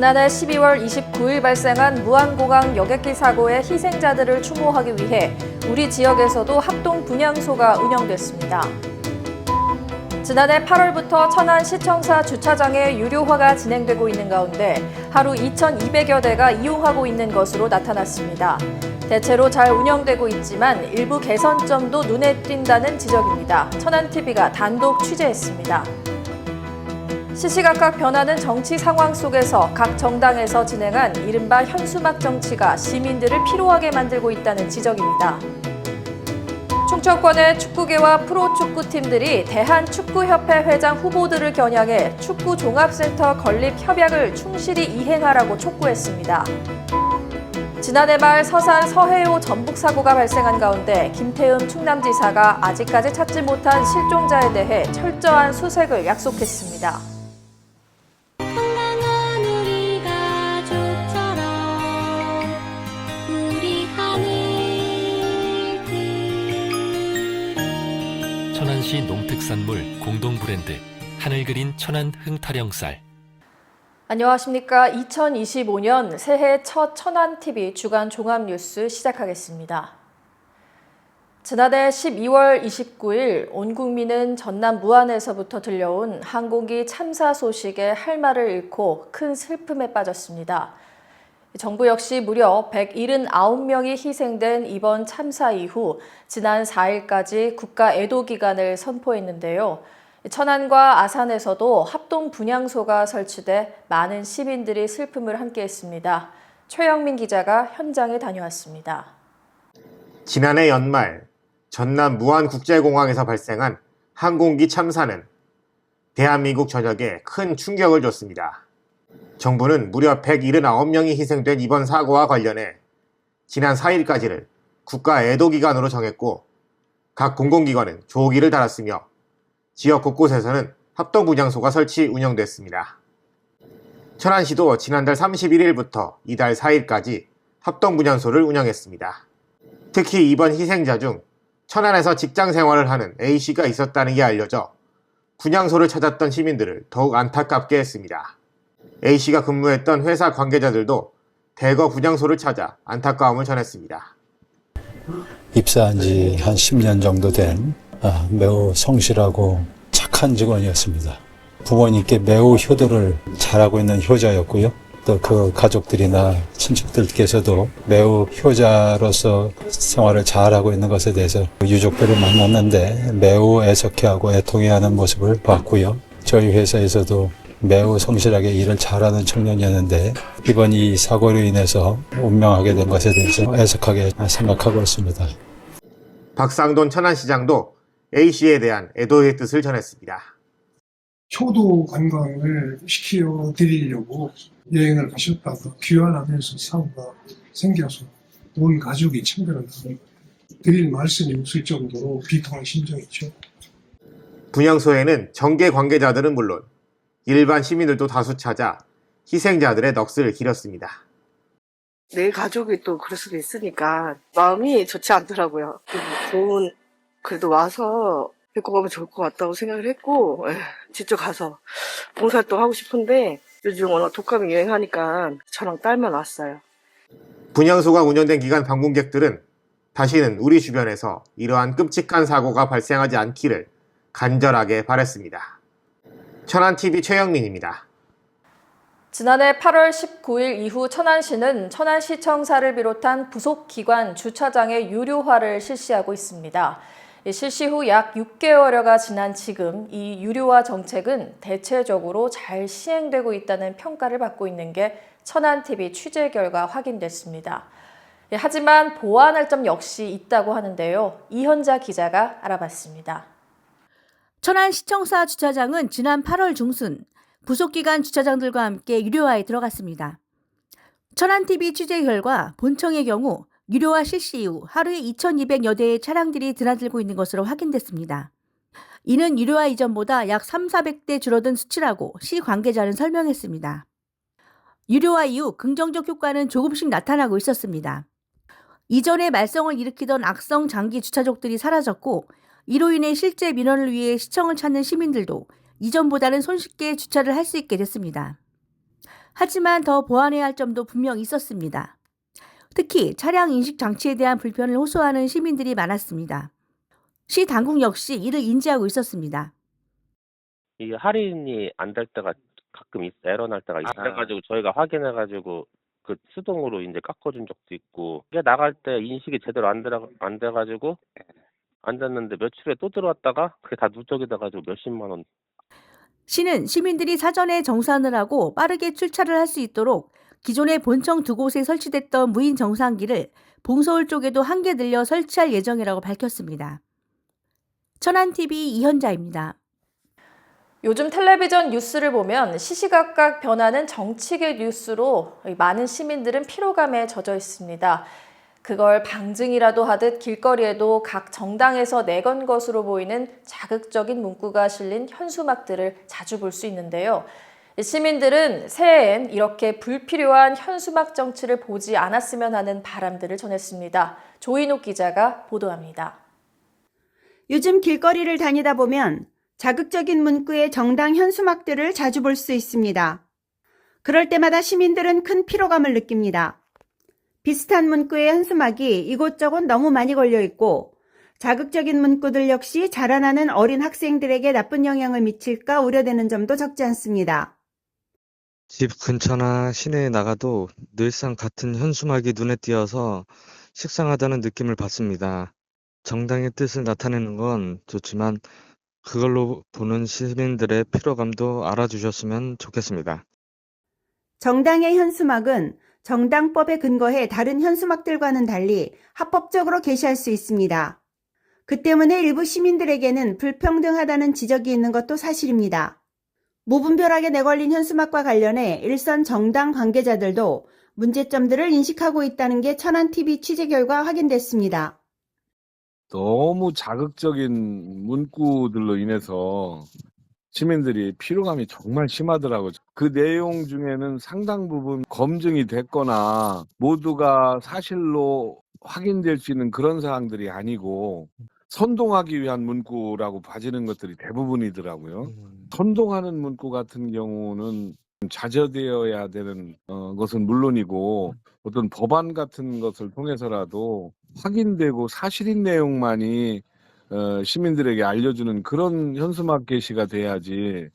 지난해 12월 29일 발생한 무안공항 여객기 사고의 희생자들을 추모하기 위해 우리 지역에서도 합동 분향소가 운영됐습니다. 지난해 8월부터 천안 시청사 주차장의 유료화가 진행되고 있는 가운데 하루 2,200여 대가 이용하고 있는 것으로 나타났습니다. 대체로 잘 운영되고 있지만 일부 개선점도 눈에 띈다는 지적입니다. 천안TV가 단독 취재했습니다. 시시각각 변하는 정치 상황 속에서 각 정당에서 진행한 이른바 현수막 정치가 시민들을 피로하게 만들고 있다는 지적입니다. 충청권의 축구계와 프로축구팀들이 대한축구협회 회장 후보들을 겨냥해 축구 종합센터 건립 협약을 충실히 이행하라고 촉구했습니다. 지난해 말 서산 서해오 전북 사고가 발생한 가운데 김태흠 충남지사가 아직까지 찾지 못한 실종자에 대해 철저한 수색을 약속했습니다. 천안시 농특산물 공동 브랜드 하늘 그린 천안 흥타령쌀 안녕하십니까. 2025년 새해 첫 천안TV 주간 종합뉴스 시작하겠습니다. 지난해 12월 29일 온 국민은 전남 무안에서부터 들려온 항공기 참사 소식에 할 말을 잃고 큰 슬픔에 빠졌습니다. 정부 역시 무려 179명이 희생된 이번 참사 이후 지난 4일까지 국가 애도 기간을 선포했는데요. 천안과 아산에서도 합동 분향소가 설치돼 많은 시민들이 슬픔을 함께했습니다. 최영민 기자가 현장에 다녀왔습니다. 지난해 연말 전남 무안국제공항에서 발생한 항공기 참사는 대한민국 전역에 큰 충격을 줬습니다. 정부는 무려 179명이 희생된 이번 사고와 관련해 지난 4일까지를 국가 애도기간으로 정했고 각 공공기관은 조기를 달았으며 지역 곳곳에서는 합동분향소가 설치 운영됐습니다. 천안시도 지난달 31일부터 이달 4일까지 합동분향소를 운영했습니다. 특히 이번 희생자 중 천안에서 직장 생활을 하는 A씨가 있었다는 게 알려져 분향소를 찾았던 시민들을 더욱 안타깝게 했습니다. A씨가 근무했던 회사 관계자들도 대거 분향소를 찾아 안타까움을 전했습니다. 입사한 지 한 10년 정도 된 아, 매우 성실하고 착한 직원이었습니다. 부모님께 매우 효도를 잘하고 있는 효자였고요. 또 그 가족들이나 친척들께서도 매우 효자로서 생활을 잘하고 있는 것에 대해서 유족들을 만났는데 매우 애석해하고 애통해하는 모습을 봤고요. 저희 회사에서도 매우 성실하게 일을 잘하는 청년이었는데 이번 이 사고로 인해서 운명하게 된 것에 대해서 애석하게 생각하고 있습니다. 박상돈 천안시장도 A씨에 대한 애도의 뜻을 전했습니다. 효도 관광을 시켜 드리려고 여행을 가셨다가 귀환하면서 사고가 생겨서 온 가족이 참배를 하고 드릴 말씀이 없을 정도로 비통한 심정이죠. 분향소에는 정계 관계자들은 물론 일반 시민들도 다수 찾아 희생자들의 넋을 기렸습니다. 내 가족이 또 그럴 수도 있으니까 마음이 좋지 않더라고요. 좋은 그래도 와서 뵙고 가면 좋을 것 같다고 생각을 했고 에, 직접 가서 봉사활동 하고 싶은데 요즘 워낙 독감이 유행하니까 저랑 딸만 왔어요. 분향소가 운영된 기간 방문객들은 다시는 우리 주변에서 이러한 끔찍한 사고가 발생하지 않기를 간절하게 바랬습니다. 천안TV 최영민입니다. 지난해 8월 19일 이후 천안시는 천안시청사를 비롯한 부속 기관 주차장의 유료화를 실시하고 있습니다. 이 실시 후 약 6개월여가 지난 지금 이 유료화 정책은 대체적으로 잘 시행되고 있다는 평가를 받고 있는 게 천안TV 취재 결과 확인됐습니다. 예, 하지만 보완할 점 역시 있다고 하는데요. 이현자 기자가 알아봤습니다. 천안시청사 주차장은 지난 8월 중순 부속기관 주차장들과 함께 유료화에 들어갔습니다. 천안TV 취재 결과 본청의 경우 유료화 실시 이후 하루에 2,200여 대의 차량들이 드나들고 있는 것으로 확인됐습니다. 이는 유료화 이전보다 약 3, 400대 줄어든 수치라고 시 관계자는 설명했습니다. 유료화 이후 긍정적 효과는 조금씩 나타나고 있었습니다. 이전에 말썽을 일으키던 악성 장기 주차족들이 사라졌고 이로 인해 실제 민원을 위해 시청을 찾는 시민들도 이전보다는 손쉽게 주차를 할 수 있게 됐습니다. 하지만 더 보완해야 할 점도 분명 있었습니다. 특히 차량 인식 장치에 대한 불편을 호소하는 시민들이 많았습니다. 시 당국 역시 이를 인지하고 있었습니다. 이게 할인이 안 될 때가 가끔 있, 에러 날 때가 있어. 그래가지고 저희가 확인해 가지고 그 수동으로 이제 깎아준 적도 있고 이게 나갈 때 인식이 제대로 안 들어 안 돼 가지고 안 됐는데 며칠에 또 들어왔다가 그게 다 누적이 돼가지고 몇십만 원 시는 시민들이 사전에 정산을 하고 빠르게 출차를 할 수 있도록 기존의 본청 두 곳에 설치됐던 무인 정산기를 봉서울 쪽에도 한 개 늘려 설치할 예정이라고 밝혔습니다. 천안TV 이현자입니다. 요즘 텔레비전 뉴스를 보면 시시각각 변하는 정치계 뉴스로 많은 시민들은 피로감에 젖어 있습니다. 그걸 방증이라도 하듯 길거리에도 각 정당에서 내건 것으로 보이는 자극적인 문구가 실린 현수막들을 자주 볼 수 있는데요. 시민들은 새해엔 이렇게 불필요한 현수막 정치를 보지 않았으면 하는 바람들을 전했습니다. 조인옥 기자가 보도합니다. 요즘 길거리를 다니다 보면 자극적인 문구의 정당 현수막들을 자주 볼 수 있습니다. 그럴 때마다 시민들은 큰 피로감을 느낍니다. 비슷한 문구의 현수막이 이곳저곳 너무 많이 걸려 있고 자극적인 문구들 역시 자라나는 어린 학생들에게 나쁜 영향을 미칠까 우려되는 점도 적지 않습니다. 집 근처나 시내에 나가도 늘상 같은 현수막이 눈에 띄어서 식상하다는 느낌을 받습니다. 정당의 뜻을 나타내는 건 좋지만 그걸로 보는 시민들의 피로감도 알아주셨으면 좋겠습니다. 정당의 현수막은 정당법에 근거해 다른 현수막들과는 달리 합법적으로 게시할 수 있습니다. 그 때문에 일부 시민들에게는 불평등하다는 지적이 있는 것도 사실입니다. 무분별하게 내걸린 현수막과 관련해 일선 정당 관계자들도 문제점들을 인식하고 있다는 게 천안TV 취재 결과 확인됐습니다. 너무 자극적인 문구들로 인해서 시민들이 피로감이 정말 심하더라고요. 그 내용 중에는 상당 부분 검증이 됐거나 모두가 사실로 확인될 수 있는 그런 사항들이 아니고 선동하기 위한 문구라고 봐지는 것들이 대부분이더라고요. 선동하는 문구 같은 경우는 자제되어야 되는 어, 것은 물론이고 어떤 법안 같은 것을 통해서라도 확인되고 사실인 내용만이 어, 시민들에게 알려주는 그런 현수막 게시가 돼야지.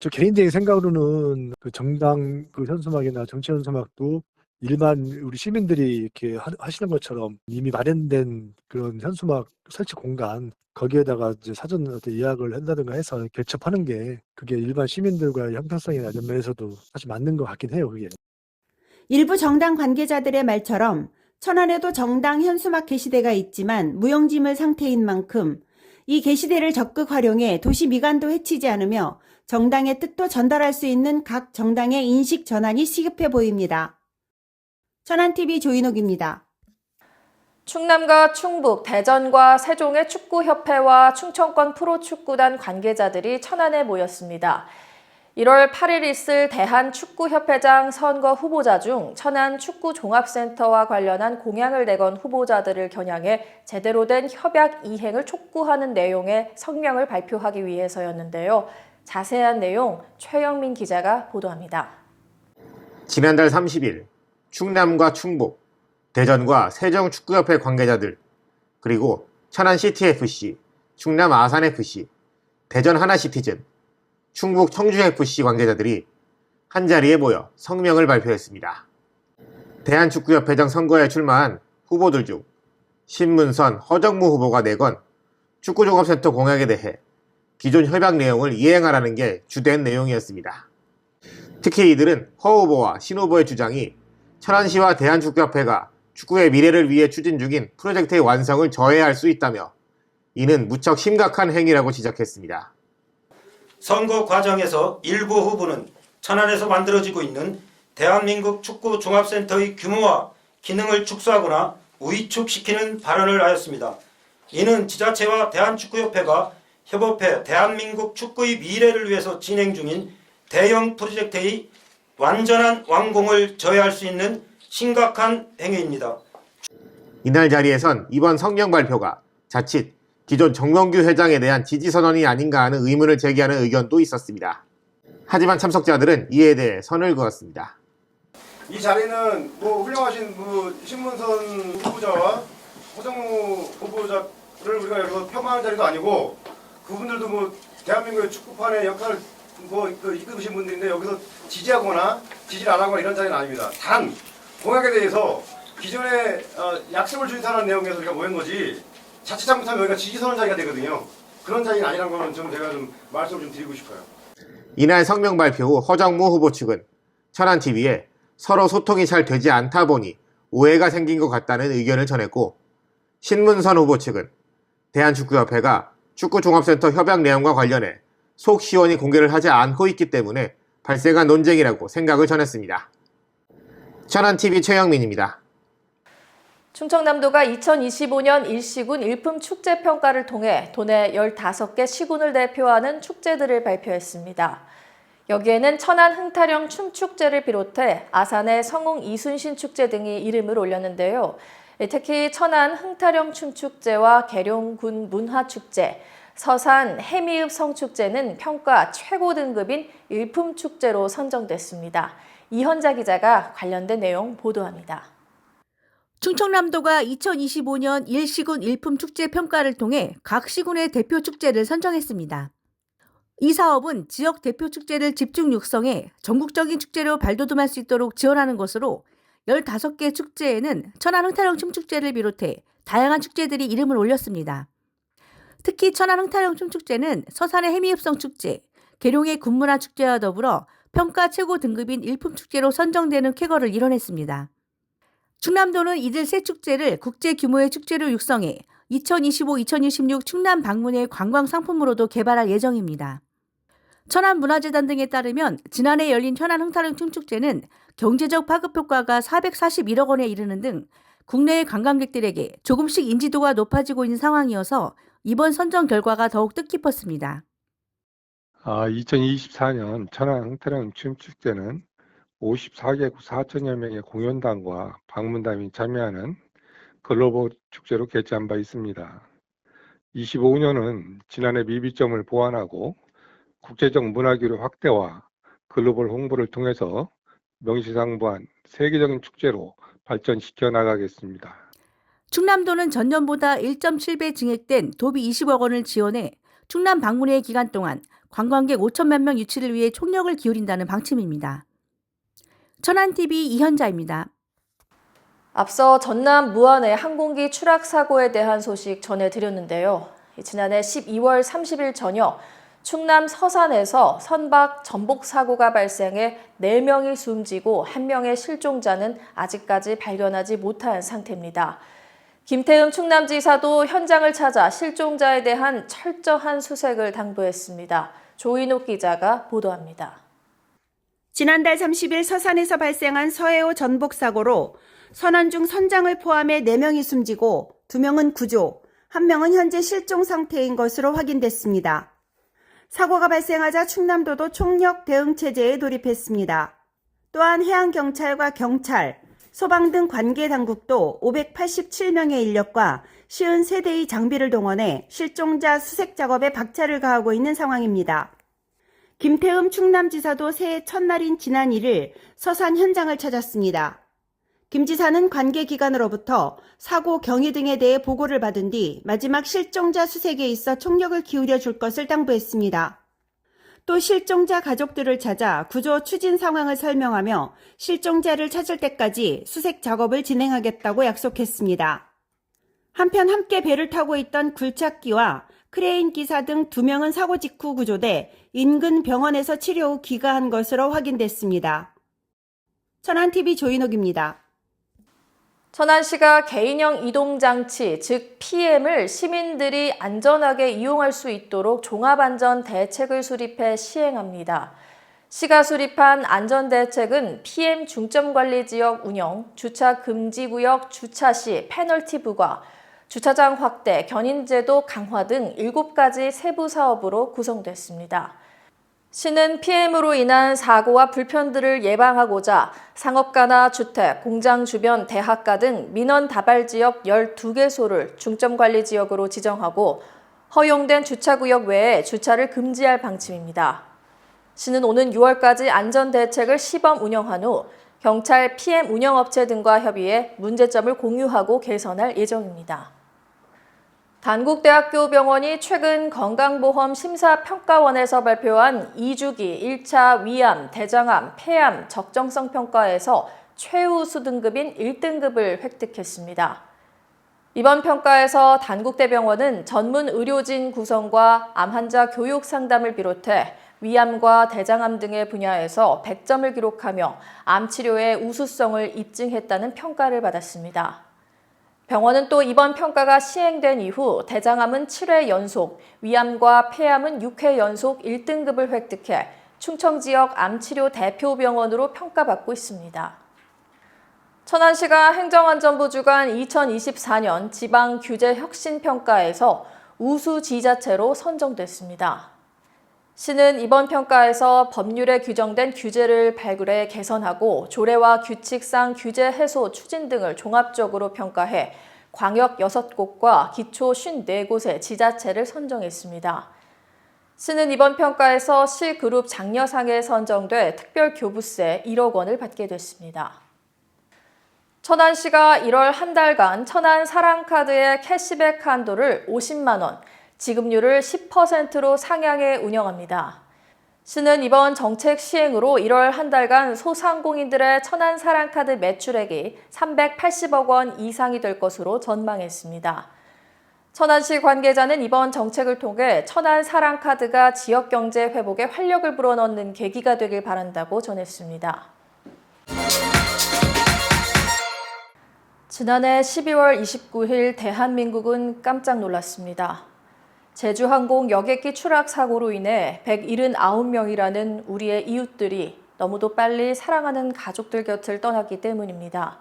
저 개인적인 생각으로는 그 정당 그 현수막이나 정치 현수막도 일반 우리 시민들이 이렇게 하- 하시는 것처럼 이미 마련된 그런 현수막 설치 공간 거기에다가 이제 사전 어떤 예약을 한다든가 해서 개첩하는 게 그게 일반 시민들과의 형평성이나 이런 면에서도 사실 맞는 것 같긴 해요, 그게. 일부 정당 관계자들의 말처럼 천안에도 정당 현수막 게시대가 있지만 무용지물 상태인 만큼 이 게시대를 적극 활용해 도시 미관도 해치지 않으며 정당의 뜻도 전달할 수 있는 각 정당의 인식 전환이 시급해 보입니다. 천안TV 조인옥입니다. 충남과 충북, 대전과 세종의 축구협회와 충청권 프로축구단 관계자들이 천안에 모였습니다. 1월 8일 있을 대한축구협회장 선거 후보자 중 천안 축구종합센터와 관련한 공약을 내건 후보자들을 겨냥해 제대로 된 협약 이행을 촉구하는 내용의 성명을 발표하기 위해서였는데요. 자세한 내용 최영민 기자가 보도합니다. 지난달 30일 충남과 충북, 대전과 세종축구협회 관계자들, 그리고 천안CTFC, 충남 아산FC, 대전 하나시티즌, 충북 청주FC 관계자들이 한자리에 모여 성명을 발표했습니다. 대한축구협회장 선거에 출마한 후보들 중 신문선 허정무 후보가 내건 축구종합센터 공약에 대해 기존 협약 내용을 이행하라는 게 주된 내용이었습니다. 특히 이들은 허 후보와 신 후보의 주장이 천안시와 대한축구협회가 축구의 미래를 위해 추진 중인 프로젝트의 완성을 저해할 수 있다며 이는 무척 심각한 행위라고 지적했습니다. 선거 과정에서 일부 후보는 천안에서 만들어지고 있는 대한민국 축구 종합센터의 규모와 기능을 축소하거나 위축시키는 발언을 하였습니다. 이는 지자체와 대한축구협회가 협업해 대한민국 축구의 미래를 위해서 진행 중인 대형 프로젝트의 완전한 완공을 저해할 수 있는 심각한 행위입니다. 이날 자리에선 이번 성명 발표가 자칫 기존 정명규 회장에 대한 지지 선언이 아닌가 하는 의문을 제기하는 의견도 있었습니다. 하지만 참석자들은 이에 대해 선을 그었습니다. 이 자리는 뭐 훌륭하신 그 신문선 후보자와 허정무 후보자를 우리가 여기서 폄하하는 자리도 아니고 그분들도 뭐 대한민국의 축구판의 역할을 뭐그 이끄신 분들인데 여기서 지지하거나 지지를 안 하거나 이런 자리는 아닙니다. 단 공약에 대해서 기존에 어, 약속을 준수하는 내용에서 우리가 모인 거지 자칫 잘못하면 여기가 지지 선언 자리가 되거든요. 그런 자리는 아니라는 거는 좀 제가 좀 말씀을 좀 드리고 싶어요. 이날 성명 발표 후 허정무 후보 측은 천안TV에 서로 소통이 잘 되지 않다 보니 오해가 생긴 것 같다는 의견을 전했고 신문선 후보 측은 대한축구협회가 축구종합센터 협약 내용과 관련해 속 시원히 공개를 하지 않고 있기 때문에 발생한 논쟁이라고 생각을 전했습니다. 천안TV 최영민입니다. 충청남도가 2025년 일시군 일품 축제 평가를 통해 도내 15개 시군을 대표하는 축제들을 발표했습니다. 여기에는 천안 흥타령 춤축제를 비롯해 아산의 성웅 이순신 축제 등이 이름을 올렸는데요. 특히 천안 흥타령 춤축제와 계룡군 문화축제, 서산 해미읍 성축제는 평가 최고 등급인 일품 축제로 선정됐습니다. 이현자 기자가 관련된 내용 보도합니다. 충청남도가 2025년 일시군 일품 축제 평가를 통해 각 시군의 대표 축제를 선정했습니다. 이 사업은 지역 대표 축제를 집중 육성해 전국적인 축제로 발돋움할 수 있도록 지원하는 것으로 15개 축제에는 천안 흥타령 춤 축제를 비롯해 다양한 축제들이 이름을 올렸습니다. 특히 천안 흥타령 춤 축제는 서산의 해미읍성 축제, 계룡의 군문화 축제와 더불어 평가 최고 등급인 일품 축제로 선정되는 쾌거를 이뤄냈습니다. 충남도는 이들 세 축제를 국제 규모의 축제로 육성해 2025-2026 충남 방문의 관광 상품으로도 개발할 예정입니다. 천안문화재단 등에 따르면 지난해 열린 천안 흥타령 춤축제는 경제적 파급 효과가 441억 원에 이르는 등 국내의 관광객들에게 조금씩 인지도가 높아지고 있는 상황이어서 이번 선정 결과가 더욱 뜻깊었습니다. 아, 2024년 천안 흥타령 춤축제는 54개국 4천여 명의 공연단과 방문단이 참여하는 글로벌 축제로 개최한 바 있습니다. 25년은 지난해 미비점을 보완하고 국제적 문화교류 확대와 글로벌 홍보를 통해서 명시상부한 세계적인 축제로 발전시켜 나가겠습니다. 충남도는 전년보다 1.7배 증액된 도비 20억 원을 지원해 충남 방문회 기간 동안 관광객 5천만 명 유치를 위해 총력을 기울인다는 방침입니다. 천안TV 이현자입니다. 앞서 전남 무안의 항공기 추락 사고에 대한 소식 전해드렸는데요. 지난해 12월 30일 저녁 충남 서산에서 선박 전복 사고가 발생해 4명이 숨지고 1명의 실종자는 아직까지 발견하지 못한 상태입니다. 김태흠 충남지사도 현장을 찾아 실종자에 대한 철저한 수색을 당부했습니다. 조인옥 기자가 보도합니다. 지난달 30일 서산에서 발생한 서해오 전복 사고로 선원 중 선장을 포함해 4명이 숨지고 2명은 구조, 1명은 현재 실종 상태인 것으로 확인됐습니다. 사고가 발생하자 충남도도 총력 대응 체제에 돌입했습니다. 또한 해양경찰과 경찰, 소방 등 관계 당국도 587명의 인력과 53대의 장비를 동원해 실종자 수색 작업에 박차를 가하고 있는 상황입니다. 김태흠 충남지사도 새해 첫날인 지난 1일 서산 현장을 찾았습니다. 김 지사는 관계기관으로부터 사고 경위 등에 대해 보고를 받은 뒤 마지막 실종자 수색에 있어 총력을 기울여 줄 것을 당부했습니다. 또 실종자 가족들을 찾아 구조 추진 상황을 설명하며 실종자를 찾을 때까지 수색 작업을 진행하겠다고 약속했습니다. 한편 함께 배를 타고 있던 굴착기와 크레인 기사 등두 명은 사고 직후 구조돼 인근 병원에서 치료 후 귀가한 것으로 확인됐습니다. 천안TV 조인옥입니다. 천안시가 개인형 이동장치, 즉 PM을 시민들이 안전하게 이용할 수 있도록 종합안전 대책을 수립해 시행합니다. 시가 수립한 안전대책은 PM 중점관리지역 운영, 주차 금지구역 주차 시 페널티 부과, 주차장 확대, 견인제도 강화 등 7가지 세부 사업으로 구성됐습니다. 시는 PM으로 인한 사고와 불편들을 예방하고자 상업가나 주택, 공장 주변 대학가 등 민원 다발 지역 12개소를 중점 관리 지역으로 지정하고 허용된 주차구역 외에 주차를 금지할 방침입니다. 시는 오는 6월까지 안전대책을 시범 운영한 후 경찰 PM 운영업체 등과 협의해 문제점을 공유하고 개선할 예정입니다. 단국대학교 병원이 최근 건강보험 심사평가원에서 발표한 2주기 1차 위암, 대장암, 폐암 적정성 평가에서 최우수 등급인 1등급을 획득했습니다. 이번 평가에서 단국대병원은 전문 의료진 구성과 암 환자 교육 상담을 비롯해 위암과 대장암 등의 분야에서 100점을 기록하며 암 치료의 우수성을 입증했다는 평가를 받았습니다. 병원은 또 이번 평가가 시행된 이후 대장암은 7회 연속, 위암과 폐암은 6회 연속 1등급을 획득해 충청 지역 암치료 대표 병원으로 평가받고 있습니다. 천안시가 행정안전부 주관 2024년 지방 규제 혁신 평가에서 우수 지자체로 선정됐습니다. 시는 이번 평가에서 법률에 규정된 규제를 발굴해 개선하고 조례와 규칙상 규제 해소 추진 등을 종합적으로 평가해 광역 6곳과 기초 54곳의 지자체를 선정했습니다. 시는 이번 평가에서 시그룹 장려상에 선정돼 특별교부세 1억 원을 받게 됐습니다. 천안시가 1월 한 달간 천안 사랑카드의 캐시백 한도를 50만 원, 지급률을 10%로 상향해 운영합니다. 시는 이번 정책 시행으로 1월 한 달간 소상공인들의 천안 사랑카드 매출액이 380억 원 이상이 될 것으로 전망했습니다. 천안시 관계자는 이번 정책을 통해 천안 사랑카드가 지역 경제 회복에 활력을 불어넣는 계기가 되길 바란다고 전했습니다. 지난해 12월 29일 대한민국은 깜짝 놀랐습니다. 제주항공 여객기 추락 사고로 인해 179명이라는 우리의 이웃들이 너무도 빨리 사랑하는 가족들 곁을 떠났기 때문입니다.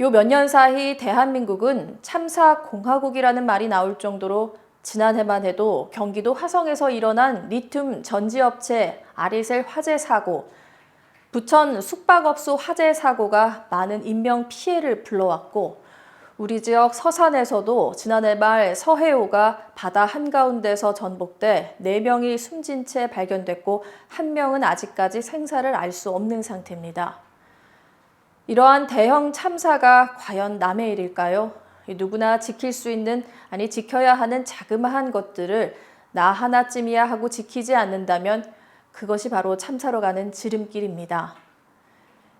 요 몇 년 사이 대한민국은 참사 공화국이라는 말이 나올 정도로 지난해만 해도 경기도 화성에서 일어난 리튬 전지업체 아리셀 화재 사고, 부천 숙박업소 화재 사고가 많은 인명 피해를 불러왔고 우리 지역 서산에서도 지난해 말 서해오가 바다 한가운데서 전복돼 4명이 숨진 채 발견됐고 1명은 아직까지 생사를 알 수 없는 상태입니다. 이러한 대형 참사가 과연 남의 일일까요? 누구나 지킬 수 있는, 아니 지켜야 하는 자그마한 것들을 나 하나쯤이야 하고 지키지 않는다면 그것이 바로 참사로 가는 지름길입니다.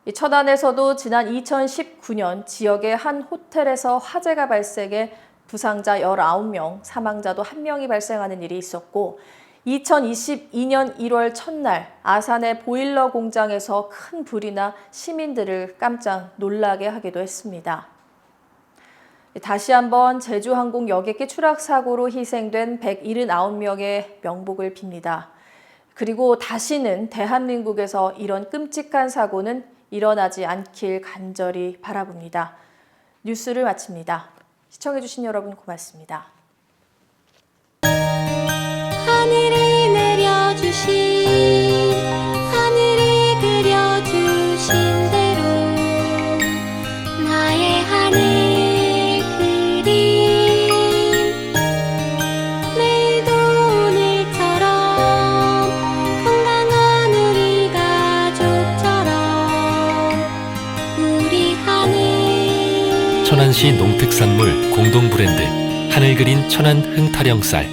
이 천안에서도 지난 2019년 지역의 한 호텔에서 화재가 발생해 부상자 19명, 사망자도 1명이 발생하는 일이 있었고 2022년 1월 첫날 아산의 보일러 공장에서 큰 불이 나 시민들을 깜짝 놀라게 하기도 했습니다. 다시 한번 제주항공 여객기 추락 사고로 희생된 179명의 명복을 빕니다. 그리고 다시는 대한민국에서 이런 끔찍한 사고는 일어나지 않길 간절히 바라봅니다. 뉴스를 마칩니다. 시청해주신 여러분 고맙습니다. 하늘이 내려주신 농특산물 공동 브랜드 하늘 그린 천안 흥타령 쌀